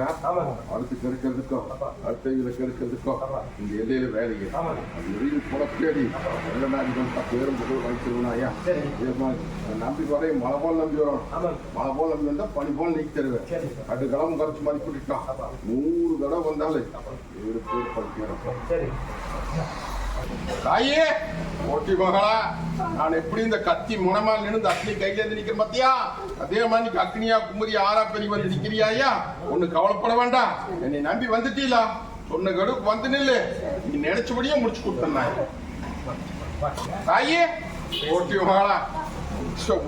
ஆமாங்க. அடுத்து கெடுக்கிறதுக்கோ? அடுத்த இதுல கெடுக்கிறதுக்கோ? இந்த எல்லையில ஆமாங்க. அது வெளியில் புறப்பேடி நல்ல நாடுகள் பேரும் புகழ் நான் நம்பி வரேன் மழை போல் நம்பி வரோம். மழை போல் நம்பி வந்தா பனி போல் நீக்கி தருவேன் கட்டு கிளம்பு குறைச்சு அப்பா நூறு தடவை வந்தாலே இவரு பேர் படிக்கிறோம் தாயே ஓட்டி மகளா நான் எப்படி இந்த கத்தி முனமா நின்று அக்னி கையில இருந்து நிக்கிற பாத்தியா? அதே மாதிரி நீ அக்னியா குமரி ஆறா பெரிய வந்து நிக்கிறியாயா ஒண்ணு கவலைப்பட வேண்டாம். என்னை நம்பி வந்துட்டீங்களா சொன்ன கடுக்கு வந்து நில்லு. நீ நினைச்சபடியே முடிச்சு கொடுத்தேன் தாயே ஓட்டி மகளா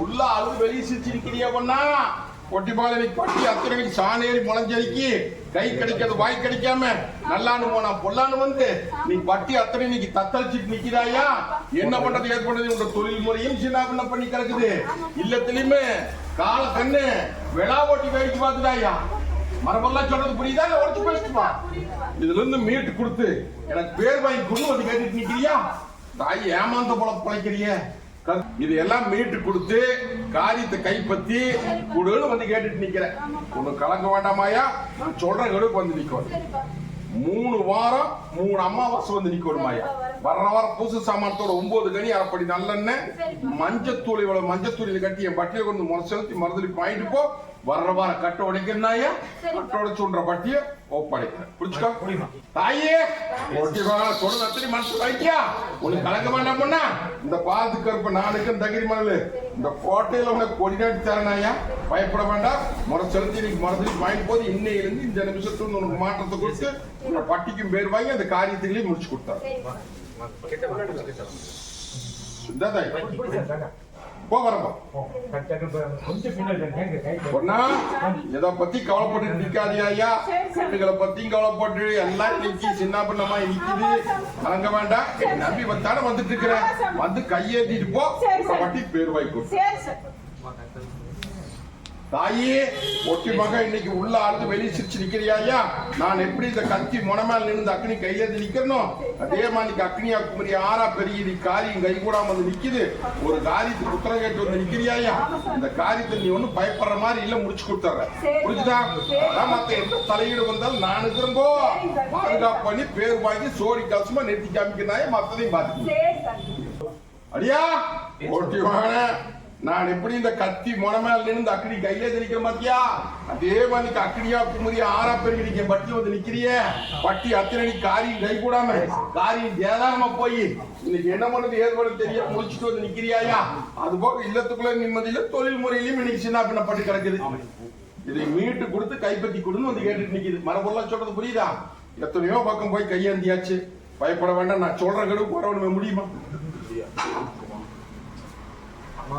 உள்ள அழுது வெளியே சிரிச்சு நிக்கிறியா பொண்ணா? ஒட்டி கொட்டி நீ பட்டி அத்தனை சாணேறி முளைஞ்சடிக்கி கை கிடைக்காது வாய் கிடைக்காம நல்லான்னு போனா பொல்லான்னு வந்து நீ பட்டி அத்தனை இன்னைக்கு தத்தளிச்சுட்டு நிக்கிறாயா என்ன பண்றது ஏது பண்றது உங்க தொழில் முறையும் சின்ன பின்ன பண்ணி கிடக்குது. இல்லத்திலயுமே கால கண்ணு விழா ஓட்டி வேடிக்கை பார்த்துட்டாயா மரபெல்லாம் சொல்றது புரியுதா? இல்ல உடச்சு பேசிட்டுமா இதுல இருந்து மீட்டு கொடுத்து எனக்கு பேர் வாங்கி கொண்டு வந்து கேட்டுட்டு நிக்கிறியா? தாய் ஏமாந்த போல பிழைக்கிறிய. இது எல்லாம் மீட்டு கொடுத்து காரியத்தை கைப்பத்தி குடுன்னு வந்து கேட்டுட்டு நிக்கிறேன். ஒண்ணு கலங்க வேண்டாமாயா நான் சொல்ற கடுக்கு வந்து நிக்கும் மூணு வாரம் மூணு அமாவாசை வந்து நிக்கணுமாயா வர்ற வாரம் புதுசு சாமானத்தோட ஒன்பது கனி அரைப்படி நல்லெண்ணெய் மஞ்சத்தூள் இவ்வளவு மஞ்சத்தூள் கட்டி என் பட்டியை கொண்டு முறை செலுத்தி மறுதலி வாங்கிட்டு போ. வர்ற வாரம் கட்ட உடைக்கிறனாயா கட்ட உடைச்சுன்ற பட்டிய ஒப்படைக்கிறேன் புடிச்சுக்கோ புரியுமா தாயே ஒட்டி வாங்க சொல்றது அத்தனை மனசு வைக்கியா உனக்கு கலக்க வேண்டாம் பொண்ணா இந்த பாலத்து கருப்பு நானுக்கும் தகிரி மணல் இந்த கோட்டையில உனக்கு கொடி நாட்டி தரனாயா பயப்பட வேண்டாம் முறை செலுத்தி நீங்க மரத்துக்கு வாங்கிட்டு போது இன்னையிலிருந்து இந்த நிமிஷத்துல உனக்கு மாற்றத்தை கொடுத்து உங்க பட்டிக்கும் பேர் வாங்கி அந்த காரியத்துக்களையும் முடிச்சு கொடுத்தாரு இந்த தாய் வாங்க போ பொண்ணா இத பத்தி கவலைப்பட்டு நிக்காதியா ஐயா. கட்டுகளை பத்தியும் கவலைப்பட்டு எல்லாம் நிக்கி சின்ன பின்னமா நிக்குது. கலங்க வேண்டாம். நம்பி வந்தானே வந்துட்டு இருக்கிறேன். வந்து கையேந்திட்டு போ. உங்க வட்டி பேர் வாய்க்கும் தாயே ஒட்டி மக இன்னைக்கு உள்ள ஆழ்ந்து வெளியே சிரிச்சு நிக்கிறியா ஐயா? நான் எப்படி இந்த கத்தி முனமேல நின்று அக்னி கையேந்தி நிக்கிறனோ? அதே மாதிரி அக்னியா குமரி ஆறா பெரிய நீ காரியம் கை கூடாம வந்து நிக்குது. ஒரு காரியத்துக்கு உத்தரவு கேட்டு வந்து நிக்கிறியா ஐயா? இந்த காரியத்தை நீ ஒண்ணும் பயப்படுற மாதிரி இல்ல முடிச்சு கொடுத்துற புரிஞ்சுதா? அதான் மத்த எந்த தலையீடு வந்தாலும் நான் இருக்கிறப்போ பாதுகாப்பு பண்ணி பேர் வாங்கி சோடி கலசமா நிறுத்தி காமிக்கிறாயே மத்ததையும் சார் அடியா ஓட்டி வாங்க நான் எப்படி இந்த கத்தி மொனமேல நின்று அக்கடி கையில தெரிக்கிறேன் மாத்தியா அதே மாதிரி அக்கடியா குமரி ஆறா பெருகி நீங்க பட்டி வந்து நிக்கிறியே. பட்டி அத்தனை நீ காரியம் கை கூடாம காரியம் ஏதானமா போய் இன்னைக்கு என்ன பண்ணது ஏது பண்ணது தெரிய முடிச்சுட்டு வந்து நிக்கிறியாயா? அது போக இல்லத்துக்குள்ள நிம்மதியில தொழில் முறையிலும் இன்னைக்கு சின்ன பின்ன பட்டு கிடக்குது. இதை மீட்டு கொடுத்து கைப்பற்றி கொடுன்னு வந்து கேட்டுட்டு நிக்குது. மரபொருளா சொல்றது புரியுதா? எத்தனையோ பக்கம் போய் கையேந்தியாச்சு. பயப்பட வேண்டாம் நான் சொல்ற கடவு வரவணுமே முடியுமா?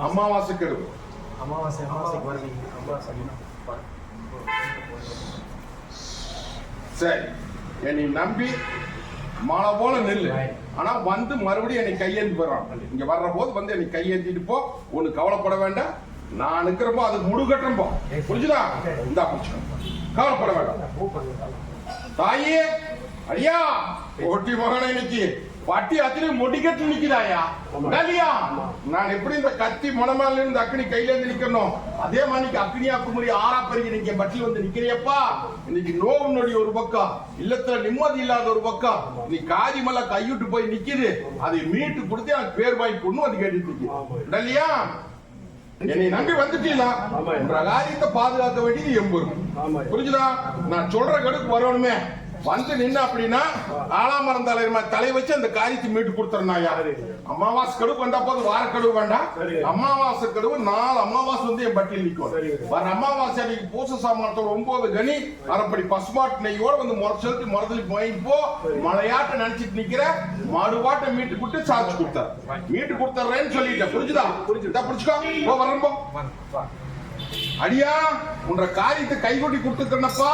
அமாவாசை கெடுவு அமாவாசை அமாவாசைக்கு வருவீங்க சரி. என்னை நம்பி மழை போல நெல்லு. ஆனா வந்து மறுபடியும் என்னை கையேந்தி போறான். இங்க வர்ற போது வந்து என்னை கையேந்திட்டு போ. ஒண்ணு கவலைப்பட வேண்டாம். நான் நிக்கிறப்போ அதுக்கு முடுகட்டுறோம் போ. புரிஞ்சுதா? இந்தா புடிச்சுக்கோ. கவலைப்பட வேண்டாம். தாயே ஐயா ஒட்டி மகனை இன்னைக்கு. பட்டி அத்தனை முடிக்கட்டு நிக்குதாயா? இல்லையா நான் எப்படி இந்த கத்தி முனமால இருந்து அக்னி கையில இருந்து நிக்கணும் அதே மாதிரி அக்னியா குமரி ஆறா பெருகி நிக்க பட்டில வந்து நிக்கிறியப்பா? இன்னைக்கு நோவு நொடி ஒரு பக்கம் இல்லத்துல நிம்மதி இல்லாத ஒரு பக்கம். நீ காதி மேல கைவிட்டு போய் நிக்குது. அதை மீட்டு கொடுத்து எனக்கு பேர் வாங்கி கொண்டு வந்து கேட்டுட்டு நிக்கு இல்லையா என்னை நம்பி வந்துட்டீங்களா? காரியத்தை பாதுகாக்க வேண்டியது எம்பரும் புரிஞ்சுதா? நான் சொல்ற கடுக்கு வரணுமே. வந்து நின்னு அப்படின்னா தலைவர் மாதிரி தலை வச்சு அந்த காரியத்தை மீட்டு கொடுத்துறனாயா அமாவாசை கடுவு வந்தா போது வார கடுவு வேண்டாம் அமாவாசை கடுவு நாலு அமாவாசை வந்து என் பட்டியல் நிற்கும் வர அமாவாசை அன்னைக்கு பூச சாமானத்தோட ஒன்பது கனி அரைப்படி பசுமாட்டு நெய்யோட வந்து முறை செலுத்தி முறதலி வாங்கிட்டு போ. மலையாட்ட நினைச்சிட்டு நிக்கிற மாடுபாட்டை மீட்டு கொடுத்து சாதிச்சு கொடுத்தார் மீட்டு கொடுத்துறேன்னு சொல்லிட்டேன். புரிஞ்சுதா? புரிஞ்சுதா. புரிச்சுக்கோ போ வரேன் போ. அடியா உன்ற காரியத்தை கைகொட்டி கொடுத்துக்கிறனப்பா.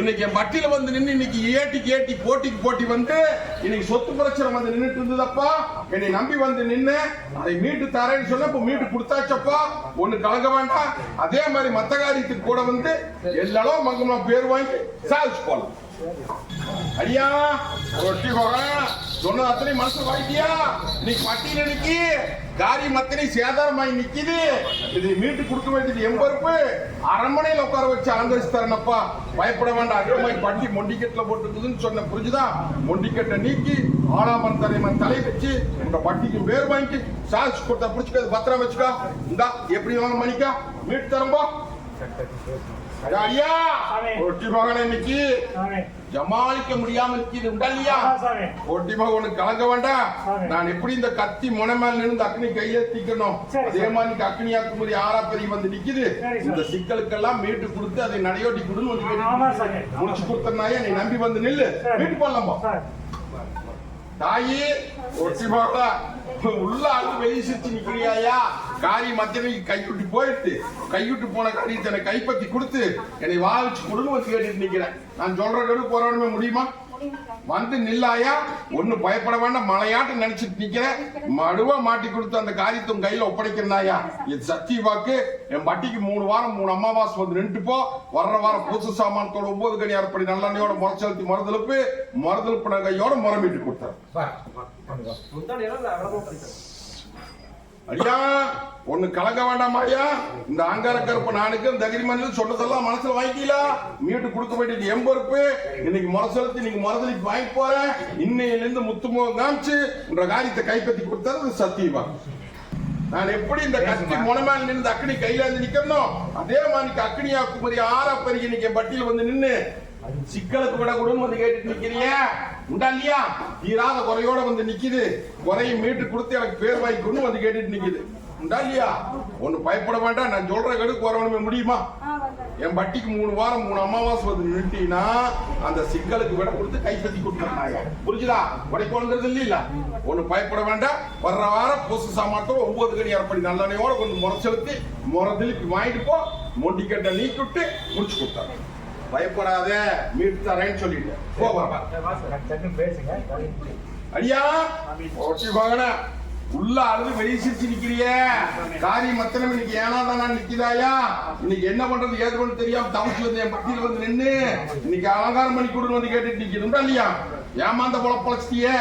இன்னைக்கு என் பட்டியில வந்து நின்னு இன்னைக்கு ஏட்டிக்கு ஏட்டி போட்டிக்கு போட்டி வந்து இன்னைக்கு சொத்து பிரச்சனை வந்து நின்னுட்டு இருந்ததப்பா. என்னை நம்பி வந்து நின்னு அதை மீட்டு தரேன்னு சொன்ன இப்ப மீட்டு கொடுத்தாச்சப்பா. ஒண்ணு கலங்க வேண்டாம். அதே மாதிரி மத்த காரியத்துக்கு கூட வந்து எல்லாரும் மங்கமா பேர் வாங்கி சாதிச்சு போலாம் அடியா ரொட்டி போகலாம் சொன்ன அத்தனை மனசு வாங்கிட்டியா? நீ பட்டியல நிக்கி காரியம் அத்தனை சேதாரமாய் நிக்குது. இது மீட்டு கொடுக்க வேண்டியது எம்பருப்பு அரண்மனையில் உட்கார வச்சு அலங்கரிச்சு தரேனப்பா பயப்பட வேண்டாம். அகமாய் பட்டி மொண்டிக்கட்டில் போட்டுருக்குதுன்னு சொன்ன புரிஞ்சுதா? மொண்டிக்கட்டை நீக்கி ஆளாமன் தலைமன் தலை வச்சு உங்க பட்டிக்கு வேர் வாங்கி சார்ஜ் கொடுத்தா பிடிச்சிக்காது பத்திரம் வச்சுக்கா. இந்தா எப்படி வாங்க மணிக்கா மீட்டு தரம்பா டக்கு ஐயா. ரொட்டி மகனை இன்னைக்கு. ஜமாளிக்க முடியாம நிக்குது உண்டா இல்லையா? ஆமா சாமி. ஒட்டி மகன் கலங்க வேண்டாம். நான் எப்படி இந்த கத்தி முனை மேல நின்று அக்னி கையெழுத்திக்கணும் சரி, அதே. மாதிரி அக்னி ஆக்குமதி ஆறா பெரிய வந்து நிக்குது? இந்த. சிக்கலுக்கெல்லாம் மீட்டு கொடுத்து அதை நடையோட்டி கொடுன்னு முடிச்சு கொடுத்தனாயா நீ நம்பி வந்து நில்லு. போடலாம்பா சார். தாயி ஒட்டி மகளா உள்ள அழுது வெளியே சிரிச்சு நிக்கிறியாயா? காரி மத்தியனைக்கு கைவிட்டு போயிட்டு கைவிட்டு போன காரியத்தை எனக்கு கைப்பற்றி கொடுத்து என்னை வாழிச்சு கொடுன்னு வந்து கேட்டுட்டு நிக்கிறேன். நான் சொல்ற கடு போராடமே முடியுமா? வந்து நில்லாயா? ஒண்ணு பயப்பட வேண்டாம் மலையாட்டு நினைச்சிட்டு நிக்கிறேன். மடுவா மாட்டி கொடுத்து அந்த காரியத்தை உன் கையில ஒப்படைக்கிறனாயா? இது சத்தி வாக்கு என் பட்டிக்கு மூணு வாரம் மூணு அமாவாசை வந்து நின்று போ. வர்ற வாரம் புதுசு சாமானத்தோட ஒன்பது கனி அரைப்படி நல்லெண்ணையோட முறைச்செலுத்தி மறுதலுப்பு மறுதலுப்பு கையோட முறமிட்டு கொடுத்தாரு ஐயா ஒண்ணு கலங்க வேண்டாமா ஐயா? இந்த அங்கார கருப்பு நானுக்கு இந்த அகிரிமன்ல சொன்னதெல்லாம் மனசுல வாங்கிக்கல மீட்டு கொடுக்க வேண்டியது எம்பொறுப்பு இன்னைக்கு முறை செலுத்தி நீங்க முறதலிக்கு வாங்கி போறேன். இன்னையில இருந்து முத்துமுகம் காமிச்சு உன்ற காரியத்தை கைப்பற்றி கொடுத்தது சத்தியமா. நான் எப்படி இந்த கத்தி முனமேல நின்று அக்னி கையில இருந்து நிக்கணும் அதே மாதிரி அக்னியா குமரி ஆறா பெருகி இன்னைக்கு என் பட்டியல வந்து நின்னு சிக்கலுக்கு விட கூடன்னு வந்து கேட்டுட்டு நிக்கிறீங்க? உண்டா இல்லையா? தீராத குறையோட வந்து நிக்குது. குறையை மீட்டு கொடுத்து எனக்கு பேர் வாங்கிக்கொண்டு வந்து கேட்டுட்டு நிக்குது. உண்டா இல்லையா? ஒண்ணு பயப்பட வேண்டாம். நான் சொல்ற கடுக்கு வரணுமே முடியுமா? என் பட்டிக்கு மூணு வாரம் மூணு அமாவாசை வந்து நின்றுட்டீங்கன்னா அந்த சிக்கலுக்கு விட கொடுத்து கைப்பற்றி கொடுத்துருந்தாங்க புரிஞ்சுதா? உடைக்கோங்கிறது இல்ல ஒண்ணு பயப்பட வேண்டாம். வர்ற வாரம் புதுசு சாமானத்தோட ஒன்பது கணி அரைப்படி நல்லெண்ணையோட கொஞ்சம் முறை செலுத்தி முறை திருப்பி வாங்கிட்டு போ. மொண்டிக்கட்டை நீக்கிட்டு முடிச்சு கொடுத்தாங்க பயப்படாத மீட்டு தரேன்னு சொல்லிட்டு போ வா, வா. டக்கு டக்குன்னு பேசுங்க. அடியா ஓட்டி வாங்கன உள்ள அழுது வெளியே சிரிச்சு நிக்கிறியே காரியம் மத்தனம் இன்னைக்கு ஏனாதானா நிக்குதாயா இன்னைக்கு என்ன பண்றது ஏது பண்ணு தெரியாம தவிச்சு வந்து என் பட்டியல வந்து நின்னு இன்னைக்கு அலங்காரம் பண்ணி கொடுன்னு வந்து கேட்டுட்டு நிக்குதுண்டா இல்லையா? ஏமாந்த போல பழச்சிட்டியே.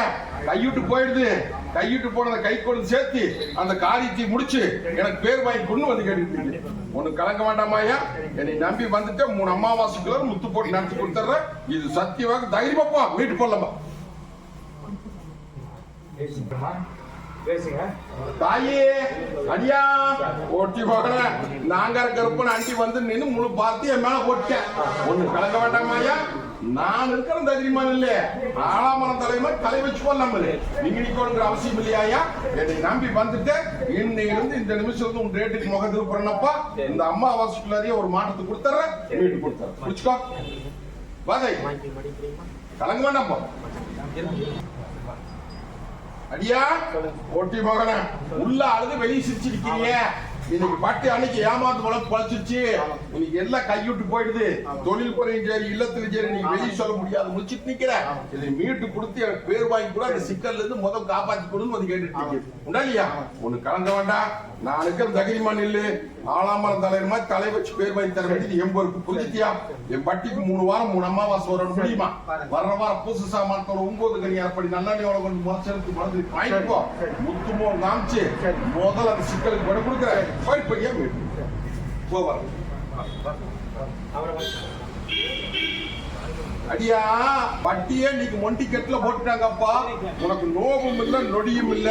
கைவிட்டு போயிடுது. கைவிட்டு போனதை கை கொண்டு சேர்த்து அந்த காரியத்தை முடிச்சு எனக்கு பேர் வாங்கி கொண்டு வந்து கேட்டுட்டு ஒண்ணு கலங்க வேண்டாமாயா என்னை நம்பி வந்துட்டு மூணு அமாவாசைக்குள்ள முத்து போட்டு நடத்தி கொடுத்துட்றேன். இது சத்தியமாக தைரியமாப்பா வீட்டு போடலாமா தாயே அடியா ஒட்டி போகல நாங்க இருக்கிறப்ப அண்டி வந்து நின்னு முழு பார்த்து என் மேல போட்டேன் ஒண்ணு கலக்க வேண்டாமாயா நான் இருக்கிற தைரியமான இல்ல ஆளாமரம் தலைமை தலை வச்சு போடலாம் நீங்க நிக்கணுங்கிற அவசியம் இல்லையா என்னை நம்பி வந்துட்டு இன்னையிலிருந்து இந்த நிமிஷம் வந்து உன் ரேட்டுக்கு முகத்துக்கு திருப்புறனப்பா இந்த அம்மா அவசியக்குள்ளாரியே ஒரு மாற்றத்தை கொடுத்துறேன். வீட்டு கொடுத்துறேன். புரிச்சுக்கோ வாதை கலங்க வேண்டாம் அடியா ஒட்டி மகன உள்ள அழுது வெளியே சிரிச்சிருக்கீங்க இன்னைக்கு பட்டு அன்னைக்கு ஏமாத்து வளர்த்து பழச்சிருச்சு. இன்னைக்கு எல்லாம் கைவிட்டு போயிடுது. தொழில் குறையும் சரி இல்லத்திலும் சரி நீங்க வெளியே சொல்ல முடியாது. முடிச்சிட்டு நிக்கிறேன். இதை மீட்டு கொடுத்து எனக்கு பேர் வாங்கி கூட அந்த சிக்கல்ல இருந்து முதல் காப்பாத்தி கொடுன்னு வந்து கேட்டுட்டு உண்டா இல்லையா? ஒண்ணு கலங்க வேண்டாம். நான் இருக்கிற தகிரிமா நில்லு ஆளாமரம் தலைவர் மாதிரி தலை வச்சு பேர் வாங்கி தர வேண்டியது என் பொறுப்பு. புரிஞ்சுத்தியா என் பட்டிக்கு மூணு வாரம் மூணு அம்மாவாசை வரணும் முடியுமா? வர்ற வாரம் புதுசு சாமானத்தோட ஒன்பது கனி அப்படி நல்லெண்ணெயோட கொண்டு முறைச்செடுத்து மறந்து வாங்கிக்கோ. முத்துமோ காமிச்சு. முதல்ல அந்த சிக்கலுக்கு விட கொடுக்குறேன். படிப்படியா மீட்டு போவா அடியா பட்டியே இன்னைக்கு மொண்டிக்கட்டுல போட்டுட்டாங்கப்பா. உனக்கு நோபம் இல்ல நொடியும் இல்ல.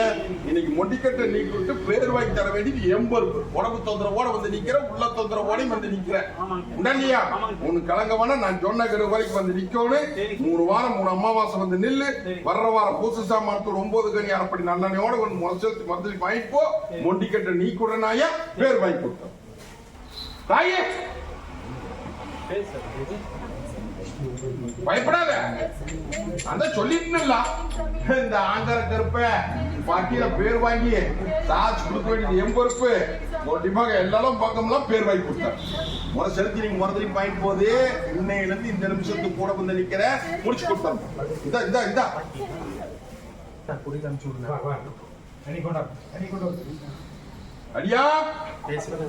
இன்னைக்கு மொண்டிக்கட்டை நீக்கி விட்டு பேர் வாங்கி தர வேண்டியது எம்பருப்பு உடம்பு தொந்தரவோட வந்து நிக்கிற உள்ள தொந்தரவோடையும் வந்து நிக்கிற உடனே உனக்கு கலங்க வேணா நான் சொன்ன கரு வரைக்கும் வந்து நிக்கணும் மூணு வாரம் மூணு அமாவாசை வந்து நில்லு. வர்ற வாரம் பூசு சாமானத்தோட ஒன்பது கனி அரைப்படி நல்லெண்ணையோட வந்து முறைச்செலுத்தி மருந்து வாங்கிட்டு போ. மொண்டிக்கட்டை நீக்கி உடனாயா பேர் வாங்கி கொடுத்தேன் தாயே. பயப்படாத. அதான் சொல்லிட்டுல இந்த ஆங்கர கருப்ப பாட்டியில பேர் வாங்கி சாட்சி கொடுக்க வேண்டியது என் பொறுப்பு. ஒட்டிமாக எல்லாரும் பக்கம்லாம் பேர் வாங்கி கொடுத்தார் முறை செலுத்தி நீங்க முறதலி பாயிண்ட் போது இன்னையில இருந்து இந்த நிமிஷத்துக்கு கூட வந்து நிக்கிற முடிச்சு கொடுத்தாங்க இதா இதா இதா. குடி அனுப்பிச்சு விடுங்க. அடியா? பேசுங்க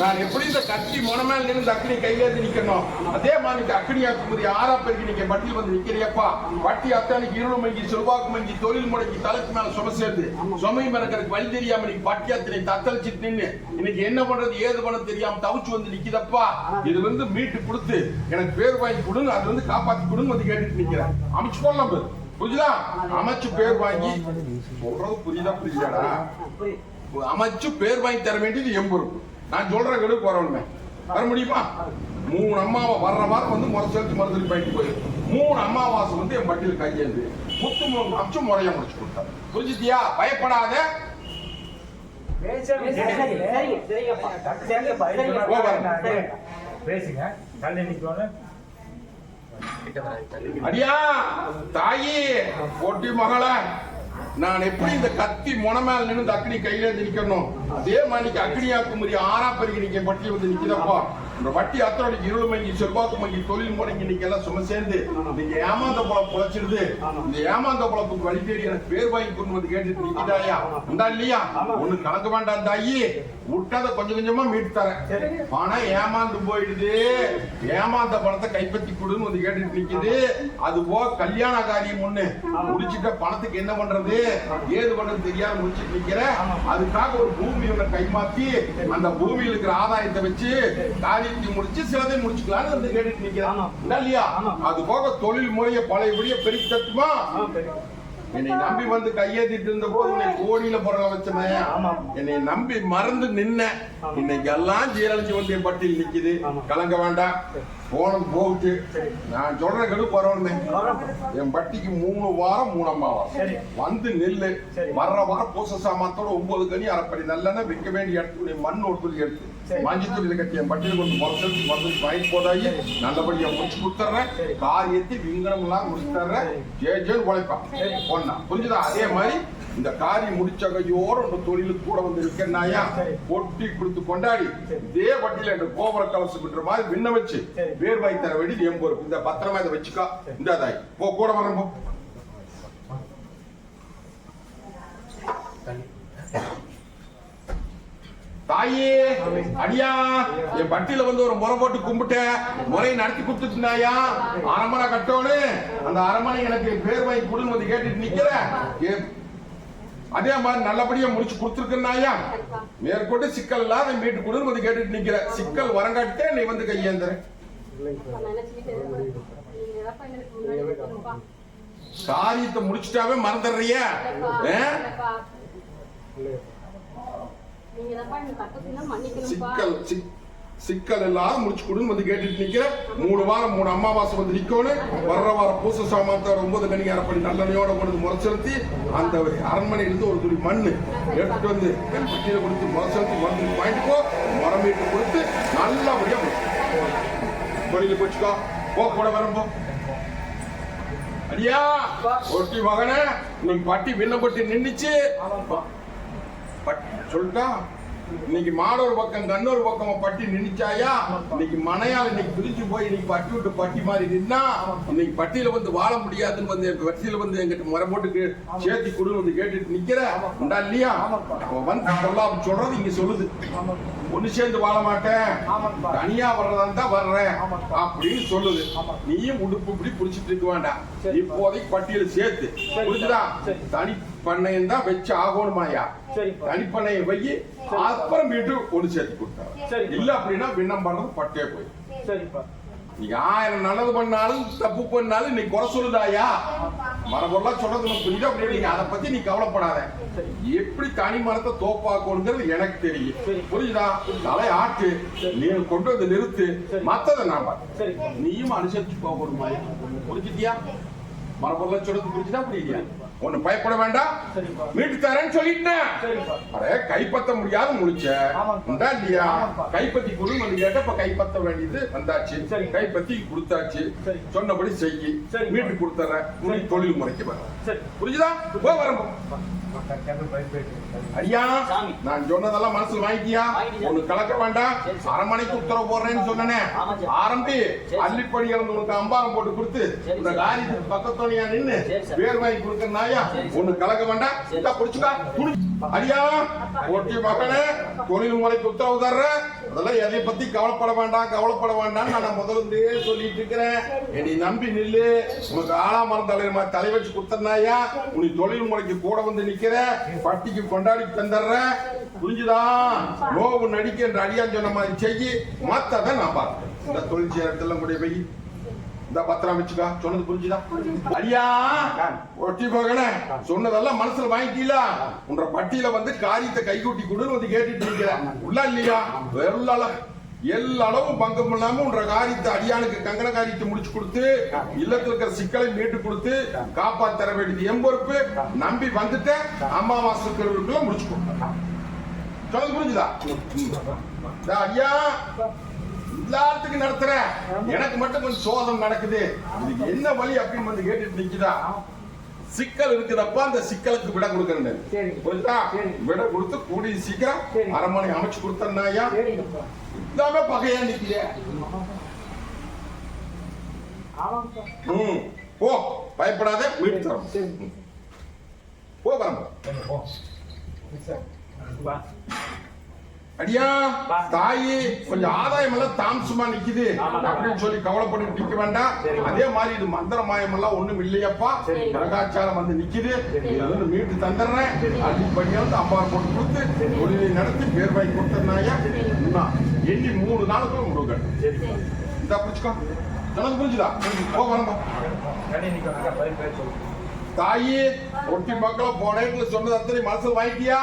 நான் எப்படி இந்த கத்தி முனமேல் நின்று அக்னி கையிலேந்து நிக்கணும் அதே மாதிரி இந்த அக்னியாக்குமதி ஆறா பெருக்கி நீங்க வட்டியில் வந்து நிக்கிறியப்பா வட்டி அத்தானிக்கு இருள் மங்கி செல்வாக்கு மங்கி தொழில் முடங்கி தலைக்கு மேல சும சேர்ந்து சுமை மறக்கிறதுக்கு வழி தெரியாம நீ பட்டி அத்தனை தத்தளிச்சிட்டு நின்னு இன்னைக்கு என்ன பண்றது ஏது பண்ண தெரியாம தவிச்சு வந்து நிக்கிதப்பா. இது வந்து மீட்டு கொடுத்து எனக்கு பேர் வாங்கி கொடுங்க அது வந்து காப்பாத்தி கொடுங்க வந்து கேட்டுட்டு நிக்கிறேன். அமைச்சு போடலாம் பேர். புரியுதா அமைச்சு பேர் வாங்கி சொல்றது புரியுதா புரியுதாடா அமைச்சு பேர் வாங்கி தர வேண்டியது பொறுப்பு. நான் சொல்ற கெடுக்கு வரணுமே வர முடியுமா? மூணு அம்மாவை வர்ற வாரம் வந்து முறை செலுத்தி மருந்துக்கு போயிட்டு போயிரு. மூணு அம்மாவாசை வந்து என் பட்டியல் கையேந்து முத்து மூணு அம்சம் முறையா முடிச்சு கொடுத்தாரு புரிஞ்சுத்தியா பயப்படாத. பேசுங்க. அடியா தாயி பொட்டி மகள. நான் எப்படி இந்த கத்தி முனமேல நின்று அக்னி கையில இருந்து நிக்கணும் அதே மாதிரி அக்னியாக்கு ஆறா பெருகி நிக்க பட்டி வந்து நிக்கிறப்போ இந்த வட்டி அத்தோட இருள் மங்கி செல்வாக்கு மங்கி தொழில் முறைங்க இன்னைக்கு எல்லாம் சும சேர்ந்து நீங்க ஏமாந்த பொழப்பு குலைச்சிருது இந்த ஏமாந்த பொழப்புக்கு வழி தேடி எனக்கு பேர் வாங்கி கொண்டு வந்து கேட்டுட்டு நிக்கிறாயா உண்டா இல்லையா? ஒண்ணு கலக்க வேண்டாம் தாயி. விட்டாத கொஞ்சம் கொஞ்சமா மீட்டு தரேன். பணம் ஏமாந்து போயிடுது. ஏமாந்த பணத்தை கைப்பற்றி கொடுன்னு வந்து கேட்டுட்டு நிக்குது. அது போ கல்யாண காரியம் ஒண்ணு. முடிச்சுட்ட பணத்துக்கு என்ன பண்றது? ஏது பண்றது தெரியாம முடிச்சுட்டு நிக்கிற அதுக்காக ஒரு பூமி ஒண்ணு கைமாத்தி அந்த பூமியில் இருக்கிற ஆதாயத்தை வச்சு காரியத்தை முடிச்சு சிலதை முடிச்சுக்கலாம்னு வந்து கேட்டுட்டு நிக்கிறேன். இல்லையா? அது போக தொழில் முறைய பழையபடிய பெருக்கி தட்டுமா? என்னை நம்பி வந்து கையேத்திட்டு இருந்த போது உன்னை கோடியில புறல வச்சனே. என்னை நம்பி மறந்து நின்ன. இன்னைக்கு எல்லாம் ஜீரழிஞ்சு வந்து என் பட்டியல் நிக்குது. கலங்க வேண்டாம். போனது போகுது. நான் சொல்ற கெடு பரவணுமே என் பட்டிக்கு மூணு வாரம் மூணு அம்மாவாசம் சரி. வந்து நெல்லு. வர்ற வாரம் பூச சாமானத்தோட ஒன்பது கனி அரைப்படி நல்லெண்ணெய் விற்க வேண்டிய இடத்துடைய மண் ஒரு துளி எடுத்து. சரி. மஞ்சள் துளியில கட்டி என் பட்டியல் கொண்டு முறைச்சு வந்து வாங்கிட்டு போதாயி நல்லபடியா முடிச்சு கொடுத்துட்றேன். காரியத்தை விங்கனம் எல்லாம் முடிச்சு தர்றேன் ஜே ஜேன்னு உழைப்பான். பொண்ணா. புரிஞ்சுதா? அதே மாதிரி இந்த காரியம் முடிச்ச கையோட உங்க தொழிலுக்கு கூட வந்து இருக்கேன்னாயா. பொட்டி கொடுத்து கொண்டாடி. இதே வட்டியில இந்த கோபுர கலசம் விடுற மாதிரி விண்ண வச்சு வாங்கி தர வேண்டியது என் பொறுப்பு இந்த பத்திரமா இதை வச்சுக்கா. இந்த தாய் போ கூட வரேன் தாயே அடியா என் பட்டியில வந்து ஒரு முறை போட்டு கும்பிட்டேன் முறையை நடத்தி கொடுத்துட்டு இருந்தாயா அரமனை கட்டோன்னு அந்த அரமனை எனக்கு பேர் வாங்கி கொடுன்னு வந்து கேட்டுட்டு நிக்கிறேன் ஏ- அதே மாதிரி நல்லபடியா முடிச்சு கொடுத்துருக்கனாயா மேற்கொண்டு சிக்கல் இல்லாத மீட்டு கொடுன்னு வந்து கேட்டுட்டு நிக்கிற. சிக்கல் வரங்காட்டே நீ வந்து கையேந்துற நான் காரியத்தை முடிச்சுட்டாவே மறந்துடுறிய இல்லப்பா, இல்லப்பா. நீங்க எதப்பா எனக்கு தப்பு மன்னிக்கணும்ப்பா சிக்கல் சிக்- சிக்கல் இல்லாத முடிச்சு கொடுன்னு வந்து கேட்டுட்டு நிக்கிற மூணு வாரம் மூணு அமாவாசை வந்து நிக்கணும் வர்ற வாரம் பூச சாமான்த்த ஒன்பது மணி அரைப்படி நல்லெண்ணையோட கொண்டு முறை செலுத்தி அந்த அரண்மனையிலிருந்து ஒரு துளி மண்ணு எடுத்துட்டு வந்து என் பட்டியல கொடுத்து முறை செலுத்தி வந்து வாங்கிட்டு போ. முறம் வீட்டு கொடுத்து நல்லபடியா கோயிலுக்கு போச்சுக்கோ போ கூட வரும் போ. அடியா! ஒட்டி மகனே இன்னைக்கு பட்டி விண்ணப்பட்டு நின்னுச்சு. பட் சொல்லிட்டா இன்னைக்கு மாடொரு பக்கம் கண்ணொரு பக்கம் பட்டி நின்னுச்சாயா? இன்னைக்கு மனையால் இன்னைக்கு பிரிஞ்சு போய் இன்னைக்கு பட்டி விட்டு பட்டி மாதிரி நின்னா இன்னைக்கு பட்டியில வந்து வாழ முடியாதுன்னு வந்து வட்டியில வந்து எங்கிட்ட முறை போட்டுக்கு சேர்த்தி கொடுன்னு வந்து கேட்டுட்டு நிக்கிற? உண்டா இல்லையா? வந்து சொல்லாம சொல்றது இங்க சொல்லுது. ஒண்ணு சேர்ந்து வாழ மாட்டேன். தனியா வர்றதா இருந்தா வர்றேன். அப்படின்னு சொல்லுது. நீயும் உடுப்பு இப்படி புடிச்சிட்டு இருக்க வேண்டாம். இப்போதைக்கு பட்டியல சேர்த்து. சரி. புரிஞ்சுதா. தனி பண்ணையம் தான் வச்சு ஆகணுமாயா. தனிப்பண்ணையை வை அப்புறம் வீட்டு ஒண்ணு சேர்த்து கொடுத்தாரு. சரி. இல்ல அப்படின்னா விண்ணம் பண்றது பட்டே போய். நீங்க ஆயிரம் நல்லது பண்ணாலும் தப்பு பண்ணாலும் நீ குறை சொல்லுதாயா மரபொருளா சொல்றது புரியுது அப்படி நீங்க அதை பத்தி நீ கவலைப்படாத. சரி. எப்படி தனி மரத்தை தோப்பாக்கணுங்கிறது எனக்கு தெரியும். புரியுதா தலை ஆட்டு நீ கொண்டு வந்து நிறுத்து. மத்ததை நான் பார்த்து நீயும் அனுசரிச்சு போகணுமாயா புரிஞ்சுட்டியா மரபொருளா சொல்றது புரிஞ்சுதா புரியலையா? ஒண்ணு பயப்பட வேண்டாம். மீட்டு தரேன்னு சொல்லிட்டேன். அட கைப்பத்த முடியாத முடிச்ச. உண்டா இல்லையா. கைப்பத்தி கொடுன்னு வந்து கேட்ட இப்ப கைப்பத்த வேண்டியது வந்தாச்சு. சரி. கைப்பத்தி கொடுத்தாச்சு. சொன்னபடி செய்யி. சரி. மீட்டு கொடுத்துறேன். தொழில் முறைக்கு வர சரி. புரிஞ்சுதா? போ வரம்போ. ஐயா சாமி. நான் சொன்னதெல்லாம் மனசுல வாங்கிட்டியா. ஒண்ணு கலக்க வேண்டாம். அரண்மனைக்கு உத்தரவு போடுறேன்னு சொன்னனே. ஆரம்பி. அள்ளிப்படி இறந்து உனக்கு அம்பாரம் போட்டு கொடுத்து இந்த. காரியத்துக்கு பக்கத்தோனியா நின்னு. பேர் வாங்கி கொடுக்கறனாயா ஒண்ணு கலக்க வேண்டாம் புடிச்சுக்கா துணி அடியா? ஒட்டி மகனே தொழில் முறைக்கு உத்தரவு தர்ற அதெல்லாம் எதை பத்தி கவலைப்பட வேண்டாம் கவலைப்பட வேண்டாம் நான் முதல்ல இருந்தே சொல்லிட்டு இருக்கிறேன். என்னை நம்பி நில்லு. உனக்கு ஆளாமரம் தலைவர் தலை வச்சு கொடுத்தனாயா உனி தொழில் முறைக்கு கூட வந்து நிக்கிற பட்டிக்கு கொண்டாடி தந்துடுற புரிஞ்சுதான் நோவு நடிக்க என்ற சொன்ன மாதிரி செய்யி. மத்ததை நான் பார்த்தேன் இந்த தொழில் செய்யற இடத்துல போய் இந்த பத்திரம் வச்சுக்கா. சொன்னது புரிஞ்சுதா? ஐயா ஒட்டி போகணே. சொன்னதெல்லாம் மனசுல வாங்கிட்டீங்களா? உன்ற பட்டியல வந்து காரியத்தை கைகூட்டி கொடுன்னு வந்து கேட்டுட்டு இருக்கிற உள்ள இல்லையா? வெள்ள எல்லா அளவும் பங்கம் இல்லாம உன்ற காரியத்தை அடியானுக்கு கங்கண காரியத்தை முடிச்சு கொடுத்து இல்லத்துல இருக்கிற சிக்கலை மீட்டு கொடுத்து காப்பாத்தர வேண்டியது என் பொறுப்பு. நம்பி வந்துட்ட அமாவாசைக்குள்ள முடிச்சு கொடுத்தேன். சொன்னது புரிஞ்சுதா? இந்த எல்லாத்துக்கும் நடத்துற. எனக்கு மட்டும் கொஞ்சம் சோதனை நடக்குது. இதுக்கு என்ன வழி அப்படின்னு வந்து கேட்டுட்டு நிக்குதா? சிக்கல் இருக்குதப்ப அந்த சிக்கலுக்கு விட சரிங்க. புரியுதா. விட கொடுத்து கூடிய சீக்கிரம். அரண்மனை அமைச்சு சரிங்கப்பா இல்லாம பகையா ம். போ. பயப்படாத. மீட்டு தரோம் போ பரம்பரை அடியா. தாயி கொஞ்சம் ஆதாயம் எல்லாம் தாமசமா நிக்குது. அப்படின்னு சொல்லி கவலைப்பட்டு நிக்க வேண்டாம். அதே மாதிரி இது மந்திர மாயம் எல்லாம் ஒண்ணும் இல்லையப்பா. சரி. பிரகாச்சாரம் வந்து நிக்குது. இருந்து மீட்டு தந்துடுறேன். அடிப்படியா வந்து அம்மா போட்டு கொடுத்து தொழிலை நடத்தி பேர் வாங்கி கொடுத்தனாயா எண்ணி மூணு நாளுக்குள்ள முடுக்கணும் சரிப்பா இந்த புரிச்சுக்கோ சொன்னது புரிஞ்சுதா? போ வரம்பா தாயி ஒட்டி மக்களை போன இடத்துல சொன்னது அத்தனை மனசுல வாங்கிட்டியா?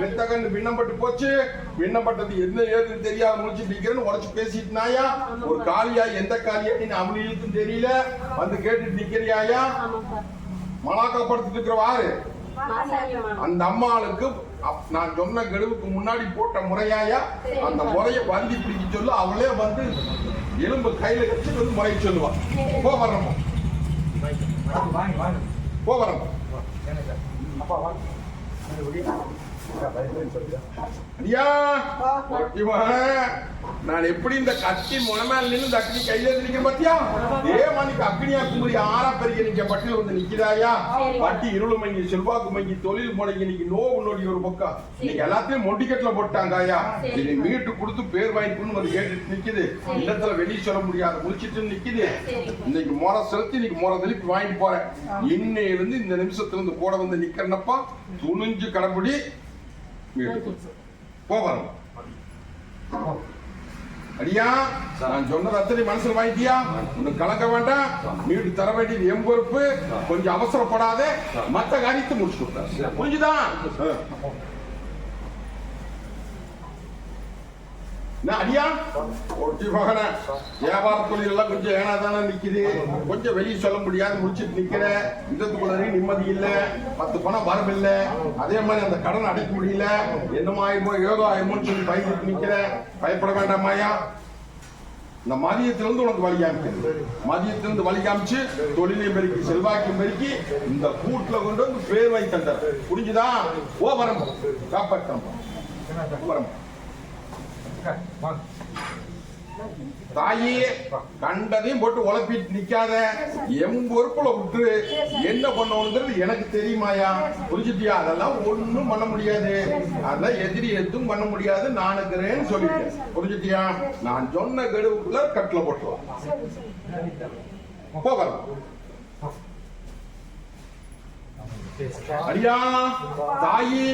வெத்தகன் விண்ணப்பட்டு போச்சு. விண்ணப்பட்டது என்ன ஏதுன்னு தெரியாம முடிச்சு நிக்கிறேன்னு உடச்சு பேசிட்டு நாயா ஒரு காளியா எந்த காளியா நீ அவளுக்கும் தெரியல. வந்து கேட்டுட்டு நிக்கிறியாயா? மலாக்கப்படுத்திட்டு இருக்கிற வாரு மாசாணியம்மா அந்த அம்மாளுக்கு அப்- நான் சொன்ன கெடுவுக்கு முன்னாடி போட்ட முறையாயா? அந்த முறையை வந்தி பிடிக்க சொல்லு. அவளே வந்து எலும்பு கையில வச்சு வந்து முறைய சொல்லுவா. போ வரணும் வாங்க வாங்க. போகிறோம் அப்பா வா. ஐயா நான் எப்படி இந்த கத்தி முனமேல நின்று இந்த அக்னி கையில நிக்க பாத்தியா? மணிக்கு அக்னியா குமரி ஆறா பெரிய நிக்க பட்டியல் வந்து நிக்கிறாயா பட்டி இருளு மங்கி செல்வாக்கு மங்கி தொழில் முடங்கி இன்னைக்கு நோவு நோடி ஒரு பக்கம் இன்னைக்கு எல்லாத்தையும் மொண்டிக்கட்டுல போட்டாங்க ஐயா இனி மீட்டு கொடுத்து பேர் வாங்கிக்கணும்னு வந்து கேட்டுட்டு நிக்குது. இல்லத்துல வெளியே சொல்ல முடியாது முடிச்சிட்டு நிக்குது. இன்னைக்கு முறை செலுத்தி இன்னைக்கு முறை திருப்பி வாங்கிட்டு போறேன். இன்னையில இருந்து இந்த நிமிஷத்துல இருந்து கூட வந்து நிக்கிறனப்பா. துணிஞ்சு கடப்படி மீட்டு போகிறோம் அடியா நான் சொன்னது அத்தனை மனசுல வாங்கிட்டியா? உனக்கு கலக்க வேண்டாம். மீட்டு தர வேண்டியது என் பொறுப்பு. கொஞ்சம் அவசரப்படாத. மத்த காரியத்தை முடிச்சு கொடுத்தா. புரிஞ்சுதான் ஆ. என்ன அடியா? ஒட்டி மகன வியாபார தொழில் எல்லாம் கொஞ்சம் ஏனாதானே நிக்குது. கொஞ்சம் வெளியே சொல்ல முடியாது முடிச்சிட்டு நிக்கிற. இதத்துக்குள்ளே நிம்மதி இல்ல பத்து பணம் வரவில்ல அதே மாதிரி அந்த கடன் அடைக்க முடியல. என்னமோ ஆயிருமோ ஏதோ ஆயிருமோன்னு சொல்லி பயந்துட்டு நிக்கிற. பயப்பட வேண்டாமாயா இந்த மதியத்துலேருந்து உனக்கு வழி காமிக்கிறது மதியத்துலேருந்து வழி காமிச்சு தொழிலையும் பெருக்கி செல்வாக்கையும் பெருக்கி இந்த கூட்டில் கொண்டு வந்து பேர் வை தந்தார் புரிஞ்சுதா? ஓ வரம்பு காப்பாற்றம் வரம்பு தாயி கண்டதையும் போட்டு உழப்பிட்டு நிக்காத. எம் பொறுப்புல விட்டு என்ன பண்ணணுங்கிறது எனக்கு தெரியுமாயா புரிஞ்சுட்டியா? அதெல்லாம் ஒண்ணும் பண்ண முடியாது. அதெல்லாம் எதிரி எதுவும் பண்ண முடியாது. நான் இருக்கிறேன்னு சொல்லிட்டேன். புரிஞ்சுட்டியா? நான் சொன்ன கெடுவுக்குள்ள கட்டில போட்டுருவான். போகலாம் அடியா தாயி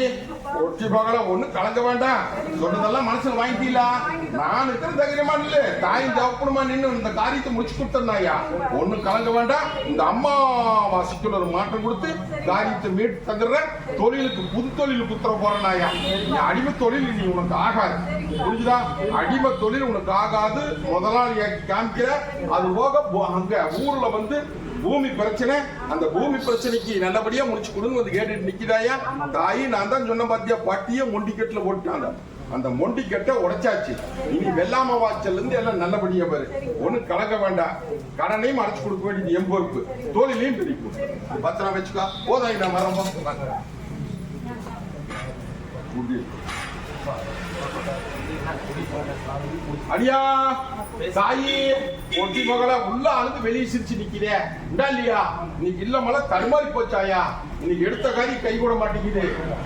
ஒட்டி பகல ஒண்ணு கலங்க வேண்டாம். சொன்னதெல்லாம் மனசுல வாங்கிட்டீங்களா? நான் இருக்கிற தைரியமா இல்ல தாயும் தவப்பணுமா நின்னு இந்த காரியத்தை முடிச்சு கொடுத்தேன்னாயா ஒண்ணு கலங்க வேண்டாம். இந்த அம்மா வாசிக்குள்ள ஒரு மாற்றம் கொடுத்து காரியத்தை மீட்டு தந்துடுற தொழிலுக்கு புது தொழில் குத்துற போறேனாயா நீ அடிமை தொழில் நீ உனக்கு ஆகாது. புரிஞ்சுதா? அடிமை தொழில் உனக்கு ஆகாது. முதலாளி காமிக்கிற அது போக போ- அங்க ஊர்ல வந்து பூமி பிரச்சனை அந்த பூமி பிரச்சனைக்கு நல்லபடியா முடிச்சு கொடுங்க வந்து கேட்டுட்டு நிக்கிறாயா தாயி நான் தான் சொன்ன பாத்தியா பட்டிய மொண்டிக்கட்டுல போட்டாங்க அந்த மொண்டிக்கட்டை உடைச்சாச்சு. இனி வெள்ளாம வாச்சல்ல இருந்து எல்லாம் நல்லபடியா பாரு. ஒண்ணு கலக்க வேண்டாம். கடனையும் அடைச்சு கொடுக்க வேண்டியது என் பொறுப்பு. தோழிலையும் பிரிக்கும். பத்திரம் வச்சுக்கா. போதாய் நான் வரம்பா அடியா தாயி ஒட்டி மகள உள்ள அழுது வெளியே சிரிச்சு நிக்கிறேன் இல்லையா? இன்னைக்கு இல்லமல தடுமாறி போச்சாயா? இன்னைக்கு எடுத்த காரி கை கூட மாட்டேங்குது.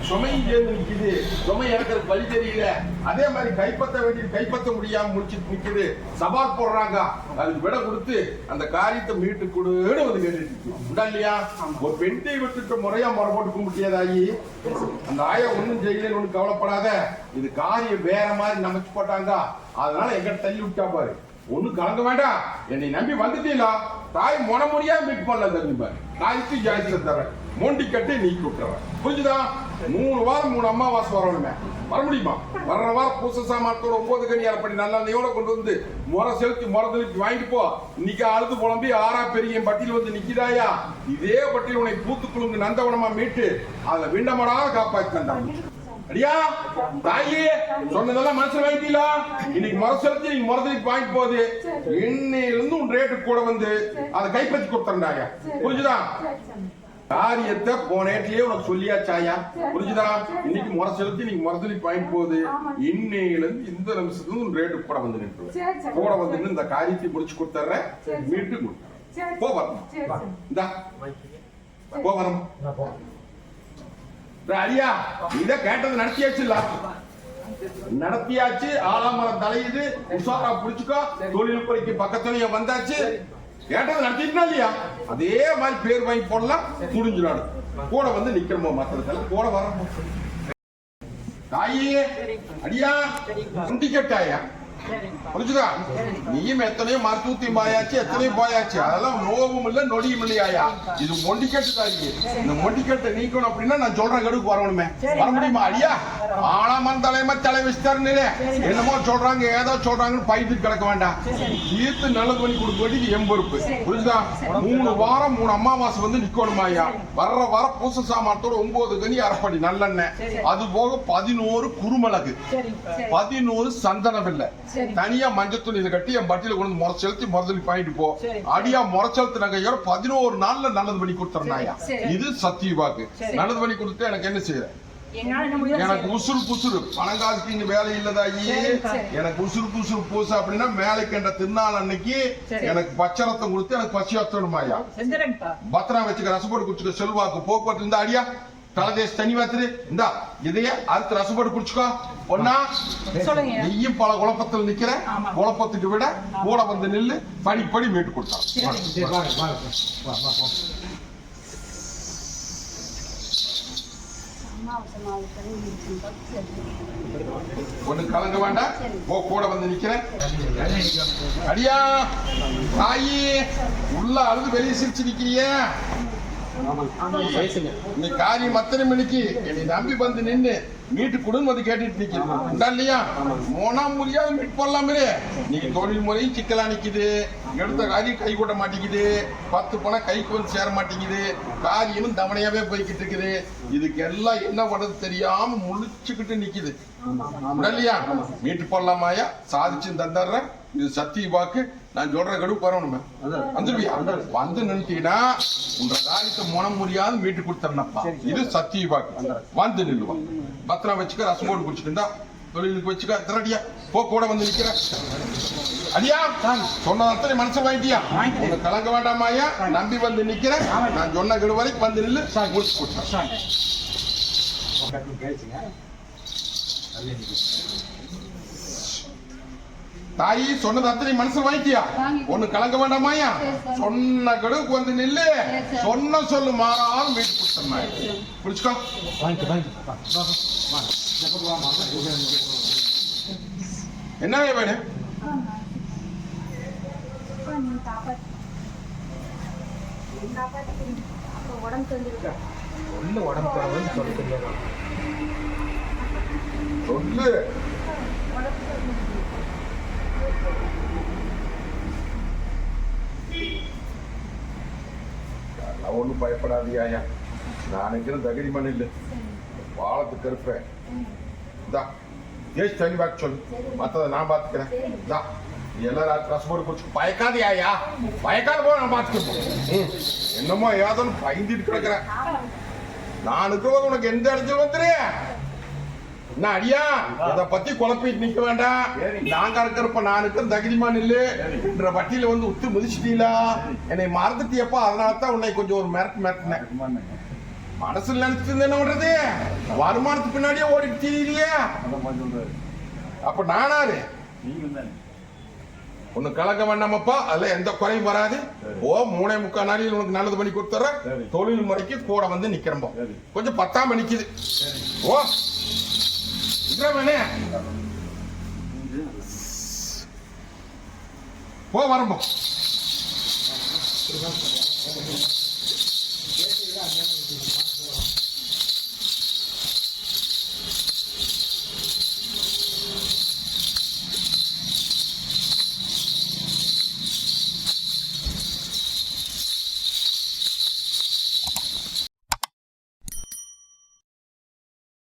சுமையும் சேர்ந்து நிக்குது. சுமை இறக்குறது வழி தெரியல. அதே மாதிரி கைப்பற்ற வேண்டியது கைப்பற்ற முடியாம முடிச்சிட்டு நிக்குது. சவால் போடுறாங்க. அதுக்கு விட கொடுத்து அந்த காரியத்தை மீட்டு கொடுன்னு வந்து கேட்டுட்டு இல்லையா? ஒரு பெண்ணை விட்டுட்டு முறையா முறை போட்டு கும்பிட்டியதாயி அந்த ஆயா ஒண்ணும் செய்யலன்னு ஒண்ணு கவலைப்படாத. இது காரியம் வேற மாதிரி நமச்சு போட்டாங்க. அதனால எங்கிட்ட தள்ளி விட்டா பாரு. ஒண்ணும் கலங்க வேண்டாம். என்னை நம்பி வந்துட்டீங்களா? தாய் முன முடியாம மீட் பண்ணல தெரிஞ்சு பாரு தாய்க்கு ஜாய்ச்சி தரேன். மோண்டி கட்டி நீக்கி விட்டுறேன் புரிஞ்சுதா? மூணு வாரம் மூணு அமாவாசை வரணுமே. வர முடியுமா? வர்ற வாரம் பூச சாமானத்தோட ஒன்பது கனி நல்லா நல்லெண்ணையோட கொண்டு வந்து முறை செலுத்தி முறை செலுத்தி வாங்கிட்டு போ. இன்னைக்கு அழுது புலம்பி ஆறா பெரிய பட்டியல் வந்து நிக்கிதாயா? இதே பட்டியல் உன்னை பூத்துக்குழுங்கு நந்தவனமா மீட்டு அதை விண்டமடாக காப்பாத்தி தந்தாங்க அடியா தாயே சொன்னதெல்லாம் மனசுல வாங்கிட்டீங்களா இன்னைக்கு முறை செலுத்தி நீங்க முறை வாங்கிட்டு போகுது. இன்னையிலிருந்து உன் ரேட்டு கூட வந்து அதை கைப்பற்றி கொடுத்துருந்தாங்க புரிஞ்சுதா? காரியத்தை போன நேரத்திலேயே உனக்கு சொல்லியாச்சாயா புரிஞ்சுதா? இன்னைக்கு முறை செலுத்தி நீங்க முறை செலுத்தி வாங்கிட்டு போகுது. இன்னையில இருந்து இந்த நிமிஷத்துல ரேட்டு கூட வந்து நின்று கூட வந்து இந்த காரியத்தை முடிச்சு கொடுத்துறேன். மீட்டு கொடுத்துறேன் சரி போ வரணும் சரி சாமி இந்தா. போ வரணும் நான் போறேன் டேய் அடியா இத கேட்டது நடத்தியாச்சுல்ல நடத்தியாச்சு ஆலாமரம் தலையுது. உஷாரா புடிச்சுக்கோ. தொழில்நுட்பக்கு பக்கத்துலயே வந்தாச்சு. கேட்டது நடத்திட்டா இல்லையா? அதே மாதிரி பேர் வாங்கி போடலாம் முடிஞ்சு கூட வந்து நிக்கிறோமோ மத்ததுக்கெல்லாம் கூட வர தாயே அடியா டிக்கெட்டாயா புரிஞ்சுதா? நீயும் எத்தனையோ மருத்துவத்தி பாயாச்சு எத்தனையோ போயாச்சு. அதெல்லாம் நோவும் இல்ல நொடியும் இல்லையாயா இது மொண்டிக்கட்டு தாயி இந்த மொண்டிக்கட்டை நீக்கணும் அப்படின்னா நான் சொல்ற கடுக்கு வரணுமே. வர முடியுமா அடியா? ஆளாமன் தலைமை தலை வச்சுட்டாருன்னு என்னமோ சொல்றாங்க ஏதோ சொல்றாங்கன்னு பைத்து கிடக்க வேண்டாம். தீர்த்து நல்லது பண்ணி கொடுக்க வேண்டியது என் பொறுப்பு புரிஞ்சுதா? மூணு வாரம் மூணு அமாவாசை வந்து நிக்கணுமா ஐயா வர்ற வர பூச சாமானத்தோட ஒன்பது கனி அரைப்படி நல்லெண்ணெய். அது போக பதினோரு குருமிளகு. பதினோரு சந்தன வெள்ளை தனியா மஞ்சள் துணி கட்டி என் பட்டியல கொண்டு முறை செலுத்தி முறைச்சலுத்தி வாங்கிட்டு போ. அடியா முறை செலுத்தின கையோட பதினோரு நாள்ல நல்லது பண்ணி கொடுத்துறேன் இது சத்திய வாக்கு. நல்லது பண்ணி கொடுத்து எனக்கு என்ன செய்யற எனக்கு உசுறு புசுறு. பணங்காசுக்கு இங்க வேலை இல்லதா ஐயே எனக்கு உசுறு புசுறு பூசு அப்படின்னா மேலைக்கு என்ற திருநாள் அன்னைக்கு. எனக்கு பச்சை ரத்தம் கொடுத்து எனக்கு பசி வத்தணுமாயா செஞ்சுறேன்ப்பா பத்திரம் வச்சுக்க ரசப்போடு குடிச்சுக்க செல்வாக்கு. போக்குவரத்து இருந்தா அடியா. தலதேச தனி வாத்துரு இந்தா இதைய அறுத்து ரசப்போடு குடிச்சுக்கோ ஒன்னா நீயும் பல குழப்பத்தில் நிக்கிற. குழப்பத்துக்கு விட கூட வந்து நில்லு படிப்படி மீட்டு கொடுத்தான் ஒண்ணு கலங்க வேண்டாம் போ கூட வந்து நிக்கிறேன் அடியா தாயி உள்ள அழுது வெளியே சிரிச்சு நிக்கிறியே நீ காரியம் அத்தனை மணிக்கு என்னை நம்பி வந்து நின்னு மீட்டு கொடுன்னு வந்து கேட்டுட்டு உண்டா இல்லையா? மோனா முடியாத மீட் போடலாமே நீ தொழில் முறையும் சிக்கலா நிக்குது. எடுத்த காரியம் கை கூட்ட மாட்டேங்குது பத்து பணம் கைக்கு வந்து சேர மாட்டேங்குது காரியமும் தவணையாவே போய்கிட்டு இருக்குது. இதுக்கு எல்லாம் என்ன பண்றது தெரியாம முழிச்சுக்கிட்டு நிக்குது. இல்லையா? மீட்டு போடலாமாயா? சாதிச்சு தந்துடுறேன். இது சத்திய வாக்கு. நான் சொல்ற கடுப்பு வரணுமே வந்துருவியா? வந்து நின்றுட்டீங்கன்னா உங்க காரியத்தை முனம் முடியாது மீட்டு கொடுத்துறேன்ப்பா இது சத்திய வாக்கு. வந்து நில்லுவான் பத்திரம் வச்சுக்க ரசம் போட்டு குடிச்சுக்கிட்டா தொழிலுக்கு வச்சுக்க திரடியா போ கூட வந்து நிக்கிற. அடியா? சொன்ன அத்தனை மனசு வாங்கிட்டியா? உங்க கலங்க வேண்டாமாயா நம்பி வந்து நிக்கிறேன் நான் சொன்ன கெடு வரைக்கும் வந்து நில்லு. முடிச்சு கொடுத்தேன் தாயி சொன்னது அத்தனை மனசு வாங்கிட்டியா? வாங்கி. ஒண்ணு கலங்க வேண்டாமாயா. சொன்ன கடுக்கு வந்து நில்லு. சொன்ன சொல்லு மாறாலும் வீட்டு கொடுத்தேன் புடிச்சுக்கோ என்ன அப்போ உடம்பு உடம்பு சொல்ல தெரியாது சொல்லு உடம்பு தெரிஞ்சிருக்கு நான் ஒண்ணும் பயப்படாதியா நான் நினைக்கிறேன் தகுதி மண் இல்லை. வாழத்துக்கு இருப்பேன் இந்தா ஜெயிச்சு தனி பார்க்க சொல்லு. மத்தத நான் பாத்துக்கிறேன் இந்தா நீ எல்லாரும் போச்சு குடிச்சு பயக்காதியாயா பயக்காத போய் நான் பாத்துக்கிறேன் என்னமோ ஏதோ பயந்துட்டு கிடக்குறேன். நான் இருக்கிறவங்க உனக்கு எந்த இடத்துல வந்துரு? என்ன அடியா இத பத்தி குழப்பிட்டு நிக்க வேண்டாம். நாங்க இருக்கிறப்ப நான் இருக்கிற தகுதிமா நில்லு என்ற வட்டியில வந்து உத்து மிதிச்சிட்டீங்களா என்னை மறந்துட்டியப்பா அதனால தான் உன்னை கொஞ்சம் ஒரு மிரட்டு மிரட்டினேன். மனசுல நினைச்சிட்டு என்ன பண்றது வருமானத்துக்கு பின்னாடியே ஓடிட்டு தெரியலையே. அப்ப நானாரு. ஒண்ணு கலக்க வேண்டாமப்பா அதுல எந்த குறையும் வராது. ஓ மூணே முக்கால் நாளையில் உனக்கு நல்லது பண்ணி கொடுத்துறேன் சரி. தொழில் முறைக்கு கூட வந்து நிக்கிறம்போ சரி. கொஞ்சம் பத்தாம நிக்குது ஓ போ வரம்போ.